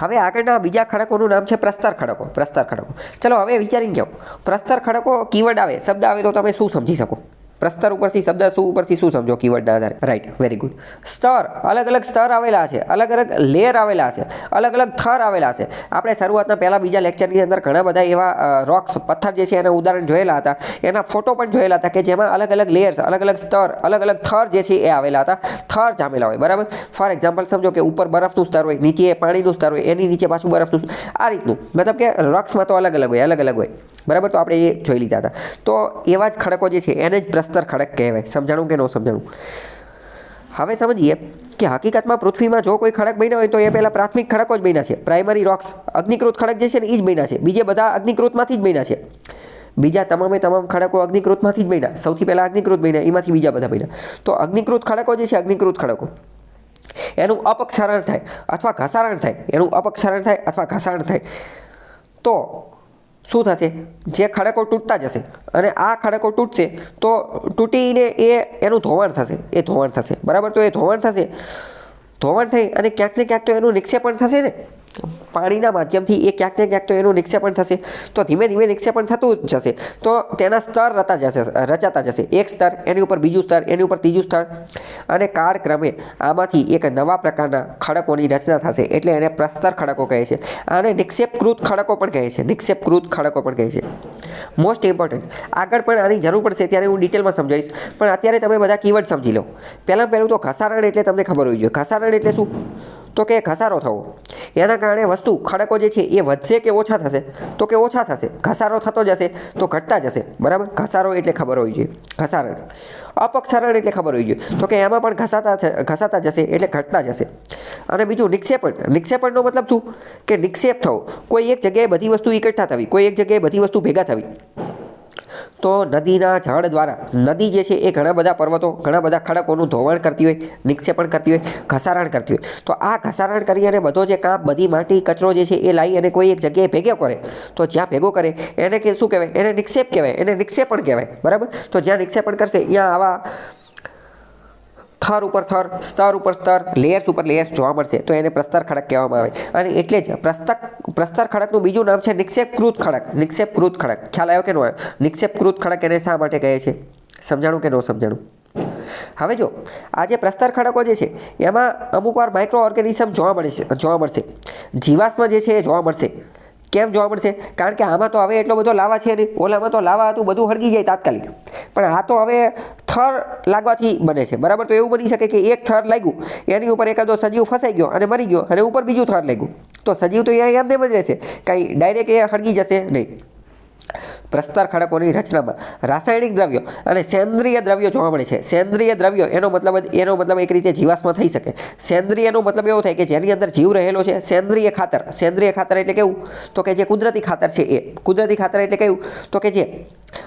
હવે આગળના બીજા ખડકોનું નામ છે પ્રસ્તર ખડકો પ્રસ્તર ખડકો. ચલો હવે વિચારીને કહો પ્રસ્તર ખડકો કીવર્ડ આવે, શબ્દ આવે તો તમે શું સમજી શકો? પ્રસ્તર ઉપરથી શબ્દ શું ઉપરથી શું સમજો કીવર્ડના આધારે. રાઈટ વેરી ગુડ સ્તર અલગ અલગ સ્તર આવેલા છે. અલગ અલગ લેયર આવેલા છે. અલગ અલગ થર આવેલા છે. આપણે શરૂઆતના પહેલાં બીજા લેક્ચરની અંદર ઘણા બધા એવા રોક્સ પથ્થર જે છે એના ઉદાહરણ જોયેલા હતા. એના ફોટો પણ જોયેલા હતા કે જેમાં અલગ અલગ લેયર્સ અલગ અલગ સ્તર અલગ અલગ થર જે છે એ આવેલા હતા. થર જામેલા હોય, બરાબર? ફોર એક્ઝામ્પલ સમજો કે ઉપર બરફનું સ્તર હોય, નીચે પાણીનું સ્તર હોય, એની નીચે પાછું બરફનું આ રીતનું. મતલબ કે રોક્સમાં તો અલગ અલગ હોય, અલગ અલગ હોય. બરાબર? તો આપણે એ જોઈ લીધા હતા. તો એવા જ ખડકો જે છે, એને જ પ્રસ્તર ખડક કહેવાય. સમજાણું કે ન સમજાણું? હવે સમજીએ કે હકીકતમાં પૃથ્વીમાં જો કોઈ ખડક બન્યા હોય તો એ પહેલાં પ્રાથમિક ખડકો જ બન્યા છે. પ્રાઇમરી રોક્સ અગ્નિકૃત ખડક જે છે ને એ જ બન્યા છે. બીજે બધા અગ્નિકૃતમાંથી જ બન્યા છે. બીજા તમામે તમામ ખડકો અગ્નિકૃતમાંથી જ બન્યા. સૌથી પહેલાં અગ્નિકૃત બન્યા, એમાંથી બીજા બધા બન્યા. તો અગ્નિકૃત ખડકો જે છે, અગ્નિકૃત ખડકો. એનું અપક્ષરણ થાય અથવા ઘસારણ થાય. એનું અપક્ષરણ થાય અથવા ઘસારણ થાય. તો શું થશે? જે ખડકો તૂટતા જશે. અને આ ખડકો તૂટશે, તો તૂટીને એ એનું ધોવાણ થશે. એ ધોવાણ થશે. બરાબર? તો એ ધોવાણ થશે. ધોવાણ થઈ અને ક્યાંક ને ક્યાંક તો એનું નિક્ષેપણ થશે ને. પાણીના માધ્યમથી એ ક્યાંક ને ક્યાંક તો એનું નિક્ષેપણ થશે. તો ધીમે ધીમે નિક્ષેપણ થતું જ જશે. તો તેના સ્તર રતા જશે, રચાતા જશે. એક સ્તર, એની ઉપર બીજું સ્તર, એની ઉપર ત્રીજું સ્તર. અને કાળક્રમે આમાંથી એક નવા પ્રકારના ખડકોની રચના થશે. એટલે એને પ્રસ્તર ખડકો કહે છે. આને નિક્ષેપકૃત ખડકો પણ કહે છે. નિક્ષેપકૃત ખડકો પણ કહે છે. મોસ્ટ ઇમ્પોર્ટન્ટ આગળ પણ આની જરૂર પડશે, ત્યારે હું ડિટેલમાં સમજાવીશ. પણ અત્યારે તમે બધા કીવર્ડ સમજી લો. પહેલાં પહેલું તો ઘસારણ એટલે તમને ખબર હોવી જોઈએ. ઘસારણ એટલે શું? તો કે ઘસારો થવો. એના કારણે વસ્તુ ખડકો જે છે એ વધશે કે ઓછા થશે? તો કે ઓછા થશે? ઘસારો થતો જશે તો ઘટતા જશે. બરાબર? ઘસારો એટલે ખબર હોવી જોઈએ. ઘસારણ. અપક્ષરણ એટલે ખબર હોવી જોઈએ. તો કે એમાં પણ ઘસાતા ઘસાતા જશે એટલે ઘટતા જશે. અને બીજું નિક્ષેપણ. નિક્ષેપણનો મતલબ શું? કે નિક્ષેપ થવો. કોઈ એક જગ્યાએ બધી વસ્તુ એકઠા થવી. કોઈ એક જગ્યાએ બધી વસ્તુ ભેગા થવી. તો નદીના જળ દ્વારા, નદી જે છે એ ઘણા બધા પર્વતો, ઘણા બધા ખડકોનું ધોવાણ કરતી હોય, નિક્ષેપણ કરતી હોય, ઘસારણ કરતી હોય. તો આ ઘસારણ કરી અને બધો જે કાપ, બધી માટી, કચરો જે છે એ લાવી અને કોઈ એક જગ્યાએ ભેગો કરે, તો જ્યાં ભેગો કરે, એને કે શું કહેવાય? એને નિક્ષેપ કહેવાય, એને નિક્ષેપણ કહેવાય. બરાબર? તો જ્યાં નિક્ષેપણ કરશે, ત્યાં આવા થર ઉપર થર, સ્તર ઉપર સ્તર, લેયર્સ ઉપર લેયર્સ જોવા મળશે. તો એને પ્રસ્તર ખડક કહેવામાં આવે. અને એટલે જ પ્રસ્તક, પ્રસ્તર ખડકનું બીજું નામ છે નિક્ષેપકૃત ખડક. નિક્ષેપકૃત ખડક. ખ્યાલ આવ્યો કે ન આવ્યો? નિક્ષેપકૃત ખડક એને શા માટે કહે છે? સમજાણું કે ન સમજાણું? હવે જો, આ જે પ્રસ્તર ખડકો જે છે, એમાં અમુકવાર માઇક્રો ઓર્ગેનિઝમ જોવા મળે છે, જોવા મળશે. જીવાશ્મ જે છે એ જોવા મળશે. કેમ જોવા મળશે? કારણ કે આમાં તો હવે એટલો બધો લાવા છે નહીં. ઓલામાં તો લાવા હતું, બધું હળગી જાય તાત્કાલિક. પણ આ તો હવે થર લાગવાથી બને છે. બરાબર? તો એવું બની શકે કે એક થર લાગ્યું, એની ઉપર એકાદો સજીવ ફસાઈ ગયો અને મરી ગયો અને ઉપર બીજું થર લાગ્યું. તો સજીવ તો અહીંયા એમ જ રહેશે. કાંઈ ડાયરેક્ટ એ હળગી જશે નહીં. પ્રસ્તર ખડકોની રચનામાં. રાસાયણિક દ્રવ્યો અને સેન્દ્રિય દ્રવ્યો જોવા મળે છે. સેન્દ્રિય દ્રવ્યો એનો મતલબ એનો મતલબ એક રીતે જીવાશ્મ થઈ શકે. સેન્દ્રિયનો મતલબ એવો થાય કે જેની અંદર જીવ રહેલો છે, સેન્દ્રિય ખાતર. સેન્દ્રિય ખાતર એટલે કેવું? તો કે જે કુદરતી ખાતર છે એ. કુદરતી ખાતર એટલે કેવું? તો કે જે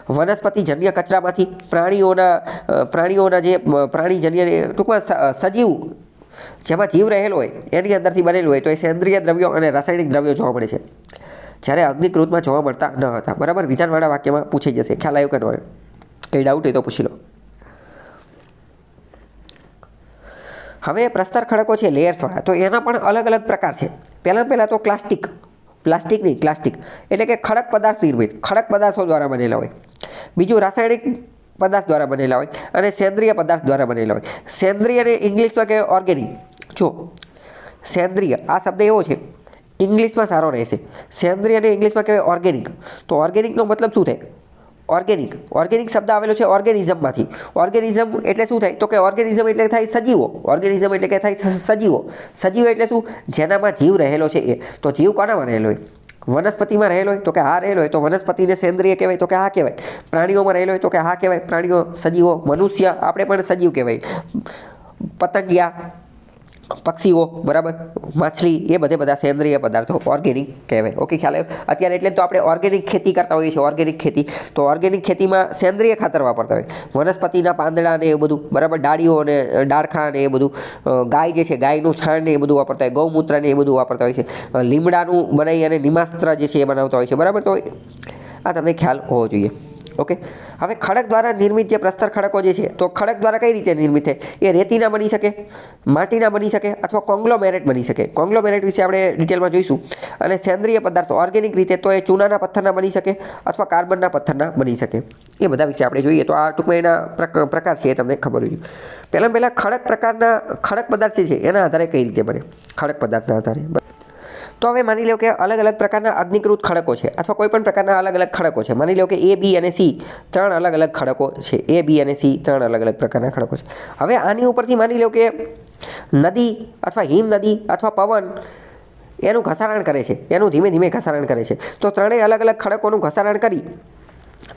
વનસ્પતિજન્ય કચરામાંથી પ્રાણીઓના પ્રાણીઓના જે પ્રાણીજન્ય ટૂંકમાં સજીવ જેમાં જીવ રહેલો હોય, એની અંદરથી બનેલું હોય, તો એ સેન્દ્રિય દ્રવ્યો અને રાસાયણિક દ્રવ્યો જોવા મળે છે. જ્યારે અગ્નિકૃતમાં જોવા મળતા ન હતા. બરાબર? વિધાનવાળા વાક્યમાં પૂછાઈ જશે. ખ્યાલ આવ્યો કે ન હોય કંઈ ડાઉટ હોય તો પૂછી લો. હવે પ્રસ્તર ખડકો છે લેયર્સવાળા તો એના પણ અલગ અલગ પ્રકાર છે. પહેલાં પહેલાં તો પ્લાસ્ટિક પ્લાસ્ટિક નહીં પ્લાસ્ટિક એટલે કે ખડક પદાર્થ નિર્મિત. ખડક પદાર્થો દ્વારા બનેલા હોય. બીજું રાસાયણિક પદાર્થ દ્વારા બનેલા હોય અને સેન્દ્રિય પદાર્થ દ્વારા બનેલા હોય. સેન્દ્રિયને ઇંગ્લિશમાં કહેવાય ઓર્ગેનિક જો, સેન્દ્રિય આ શબ્દ એવો છે. ઇંગ્લિશમાં સારો રહેશે. સેન્દ્રિય અને ઇંગ્લિશમાં કહેવાય ઓર્ગેનિક. તો ઓર્ગેનિકનો મતલબ શું થાય? ઓર્ગેનિક. ઓર્ગેનિક શબ્દ આવેલો છે ઓર્ગેનિઝમમાંથી. ઓર્ગેનિઝમ એટલે શું થાય? તો કે ઓર્ગેનિઝમ એટલે થાય સજીવો. ઓર્ગેનિઝમ એટલે કે થાય સજીવો. સજીવો એટલે શું? જેનામાં જીવ રહેલો છે એ. તો જીવ કોનામાં રહેલો હોય? વનસ્પતિમાં રહેલો હોય? તો કે હા રહેલો હોય. તો વનસ્પતિને સેન્દ્રિય કહેવાય. તો કે હા કહેવાય. પ્રાણીઓમાં રહેલો હોય? તો કે હા કહેવાય. પ્રાણીઓ, સજીવો, મનુષ્ય, આપણે પણ સજીવ કહેવાય. પતંગિયા પક્ષીઓ, બરાબર? માછલી, એ બધે બધા સેન્દ્રિય પદાર્થો ઓર્ગેનિક કહેવાય. ઓકે ખ્યાલ આવ્યો? અત્યારે એટલે તો આપણે ઓર્ગેનિક ખેતી કરતા હોઈએ છીએ ઓર્ગેનિક ખેતી. તો ઓર્ગેનિક ખેતીમાં સેન્દ્રિય ખાતર વાપરતા હોય. વનસ્પતિના પાંદડા ને એ બધું, બરાબર? ડાળીઓ અને ડાળખા ને એ બધું ગાય જે છે, ગાયનું છાણ ને એ બધું વાપરતા હોય. ગૌમૂત્ર ને એ બધું વાપરતા હોય છે. લીમડાનું બનાવી અને નિમાસ્ત્ર જે છે, એ બનાવતા હોય છે. બરાબર? તો આ તમને ખ્યાલ હોવો જોઈએ. ઓકે? હવે ખડક દ્વારા નિર્મિત જે પ્રસ્તર ખડકો જે છે, તો ખડક દ્વારા કઈ રીતે નિર્મિત થાય એ રેતીના બની શકે, માટીના બની શકે અથવા કોંગ્લોમેરેટ બની શકે? કોંગ્લોમેરેટ વિશે આપણે ડિટેલમાં જોઈશું. અને સેન્દ્રિય પદાર્થો ઓર્ગેનિક રીતે, તો એ ચૂનાના પથ્થરના બની શકે અથવા કાર્બનના પથ્થરના બની શકે. એ બધા વિશે આપણે જોઈએ તો આ ટૂંકમાં એના પ્રક- પ્રકાર છે એ તમને ખબર હોય. પહેલાં પહેલાં ખડક પ્રકારના, ખડક પદાર્થ છે, એના આધારે કઈ રીતે બને? ખડક પદાર્થના આધારે. તો હવે માની લો કે અલગ અલગ પ્રકારના અગ્નિકૃત ખડકો છે અથવા કોઈ પણ પ્રકારના અલગ અલગ ખડકો છે. માની લો કે એ બી અને સી ત્રણ અલગ અલગ ખડકો છે. એ બી અને સી ત્રણ અલગ અલગ પ્રકારના ખડકો છે. હવે આની ઉપરથી માની લો કે નદી અથવા હિમ નદી અથવા પવન એનું ઘસારણ કરે છે. એનું ધીમે ધીમે ઘસારણ કરે છે. તો ત્રણેય અલગ અલગ ખડકોનું ઘસારણ કરી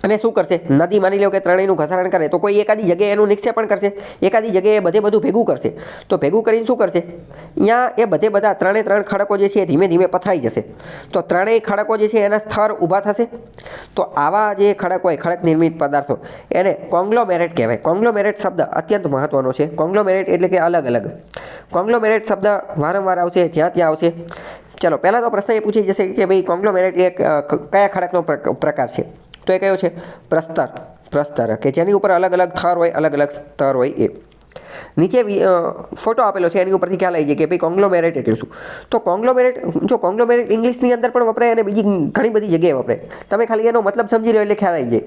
અને શું કરશે? નદી માની લો કે ત્રણેયનું ઘસારણ કરે, તો કોઈ એકાદી જગ્યાએ એનું નિક્ષેપણ કરશે. એકાદી જગ્યાએ બધે બધું ભેગું કરશે. તો ભેગું કરીને શું કરશે? અહીંયા એ બધે બધા ત્રણે ત્રણ ખડકો જે છે એ ધીમે ધીમે પથરાઈ જશે. તો ત્રણેય ખડકો જે છે એના સ્તર ઊભા થશે. તો આવા જે ખડક હોય ખડક નિર્મિત પદાર્થો, એને કોંગ્લોમેરેટ કહેવાય. કોંગ્લોમેરેટ શબ્દ અત્યંત મહત્વનો છે. કોંગ્લોમેરેટ એટલે કે અલગ અલગ. કોંગ્લોમેરેટ શબ્દ વારંવાર આવશે, જ્યાં ત્યાં આવશે. ચલો, પહેલાં તો પ્રશ્ન એ પૂછી જશે કે ભાઈ કોંગ્લોમેરેટ એ ક- ક- કયા ખડકનો પ્ર- પ્રકાર છે? તો એ કયો છે? પ્રસ્તર. પ્રસ્તર. કે જેની ઉપર અલગ અલગ થર હોય, અલગ અલગ સ્તર હોય એ. નીચે ફોટો આપેલો છે, એની ઉપરથી ખ્યાલ આવી જાય કે ભાઈ કોંગ્લોમેરેટ એટલે શું? તો કોંગ્લોમેરેટ જો કોંગ્લોમેરેટ ઇંગ્લિશની અંદર પણ વપરાય અને બીજી ઘણી બધી જગ્યાએ વપરાય. તમે ખાલી એનો મતલબ સમજી લો એટલે ખ્યાલ આવી જાય.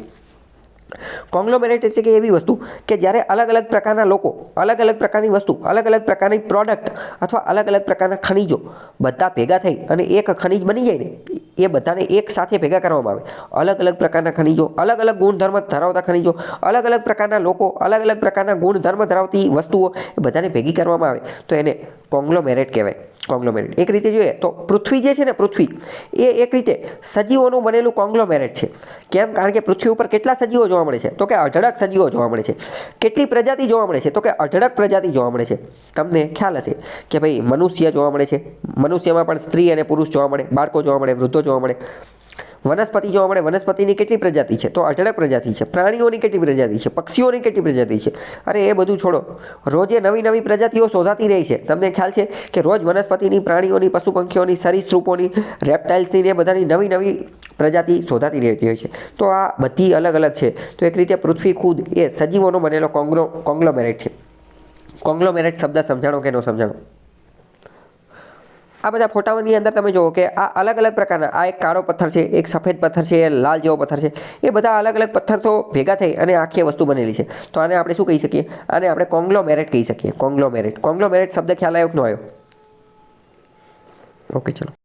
કોંગ્લોમેરેટ એટલે કે એવી વસ્તુ કે જ્યારે અલગ અલગ પ્રકારના લોકો, અલગ અલગ પ્રકારની વસ્તુ, અલગ અલગ પ્રકારની પ્રોડક્ટ અથવા અલગ અલગ પ્રકારના ખનિજો બધા ભેગા થઈ અને એક ખનિજ બની જાય ને, એ બધાને એક સાથે ભેગા કરવામાં આવે. અલગ અલગ પ્રકારના ખનિજો, અલગ અલગ ગુણધર્મ ધરાવતા ખનિજો, અલગ અલગ પ્રકારના લોકો, અલગ અલગ પ્રકારના ગુણધર્મ ધરાવતી વસ્તુઓ એ બધાને ભેગી કરવામાં આવે. તો એને કોંગ્લોમેરેટ કહેવાય. કોંગ્લોમેરેટ. એક રીતે જોઈએ તો પૃથ્વી જે છે ને, પૃથ્વી, એ એક રીતે સજીવોનું બનેલું કોંગ્લોમેરેટ છે. કેમ? કારણ કે પૃથ્વી ઉપર કેટલા સજીવો જોવા મળે છે? તો કે અઢળક સજીવો જોવા મળે છે. કેટલી પ્રજાતિ જોવા મળે છે? તો કે અઢળક પ્રજાતિ જોવા મળે છે. તમને ખ્યાલ હશે કે ભાઈ મનુષ્ય જોવા મળે છે. મનુષ્યમાં પણ સ્ત્રી અને પુરુષ જોવા મળે, બાળકો જોવા મળે, વૃદ્ધો જોવા મળે. વનસ્પતિ જોવા મળે, વનસ્પતિની કેટલી પ્રજાતિ છે? તો અઢળક પ્રજાતિ છે, પ્રાણીઓની કેટલી પ્રજાતિ છે, પક્ષીઓની કેટલી પ્રજાતિ છે? અરે, એ બધું છોડો. રોજે નવી નવી પ્રજાતિઓ શોધાતી રહી છે. તમને ખ્યાલ છે કે રોજ વનસ્પતિની, પ્રાણીઓની પશુ પંખીઓની સરીસૃપોની, રેપ્ટાઇલ્સની એ બધાની નવી નવી પ્રજાતિ શોધાતી રહેતી હોય છે. તો આ બધી અલગ અલગ છે. તો એક રીતે પૃથ્વી ખુદ એ સજીવોનો બનેલો કોંગ્લો કોંગ્લોમેરેટ છે. કોંગ્લોમેરેટ શબ્દ સમજાણો કે ન સમજાણો? આ બધા ફોટાઓની અંદર તમે જુઓ કે આ અલગ અલગ પ્રકારના, આ એક કાળો પથ્થર છે, એક સફેદ પથ્થર છે, લાલ જેવો પથ્થર છે, એ બધા અલગ અલગ પથ્થર તો ભેગા થઈ અને આખી વસ્તુ બનેલી છે. તો આને આપણે શું કહી શકીએ? આને આપણે કોંગ્લોમેરેટ કહી શકીએ, કોંગ્લોમેરેટ. કોંગ્લોમેરેટ શબ્દ ખ્યાલ આવ્યો કે ન આવ્યો ઓકે, ચલો.